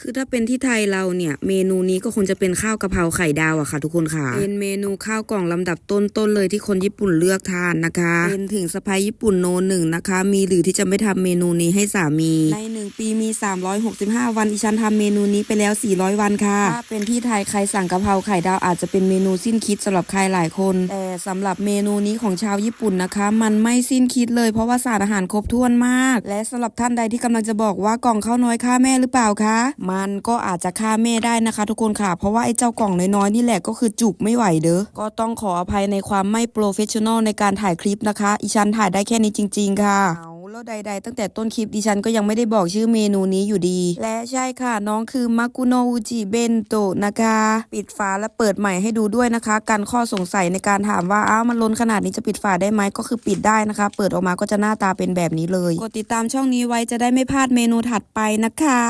คือถ้าเป็นที่ไทยเราเนี่ย เมนูนี้ก็คงจะเป็นข้าวกะเพราไข่ดาวอะค่ะ ทุกคนค่ะ เป็นเมนูข้าวกล่องลำดับต้นๆเลยที่คนญี่ปุ่นเลือกทานนะคะ เป็นถึงสะพายญี่ปุ่นโนหนึ่งนะคะ มีหรือที่จะไม่ทำเมนูนี้ให้สามี ในหนึ่งปีมี 365 วันอีฉันทำเมนูนี้ไปแล้ว 400 วันค่ะ ถ้าเป็นที่ไทยใครสั่งกะเพราไข่ดาวอาจจะเป็นเมนูสิ้นคิดสำหรับใครหลายคนแต่ สำหรับเมนูนี้ของชาวญี่ปุ่นนะคะ มันไม่สิ้นคิดเลย เพราะว่าสารอาหารครบถ้วนมาก และสำหรับท่านใดที่กำลังจะบอกว่ากล่องข้าวน้อยฆ่าแม่หรือเปล่าคะ มันก็อาจจะฆ่าแม่ได้นะคะ ทุกคนค่ะ เพราะว่าไอ้เจ้ากล่องน้อยๆนี่แหละก็คือจุกไม่ไหวเด้อ ก็ต้องขออภัยในความไม่โปรเฟชชั่นอลในการถ่ายคลิปนะคะ อีชันถ่ายได้แค่นี้จริง ๆ ค่ะ แล้วใด ๆ ตั้งแต่ต้นคลิปดิฉันก็ยังไม่ได้บอกชื่อเมนูนี้อยู่ดี และใช่ค่ะน้องคือมากุโนอุจิเบนโตะนะคะปิดฝาและเปิดใหม่ให้ดูด้วยนะคะ การข้อสงสัยในการถามว่าอ้าวมันล้นขนาดนี้จะปิดฝาได้ไหมก็คือปิดได้นะคะ เปิดออกมาก็จะหน้าตาเป็นแบบนี้เลย กดติดตามช่องนี้ไว้จะได้ไม่พลาดเมนูถัดไปนะคะ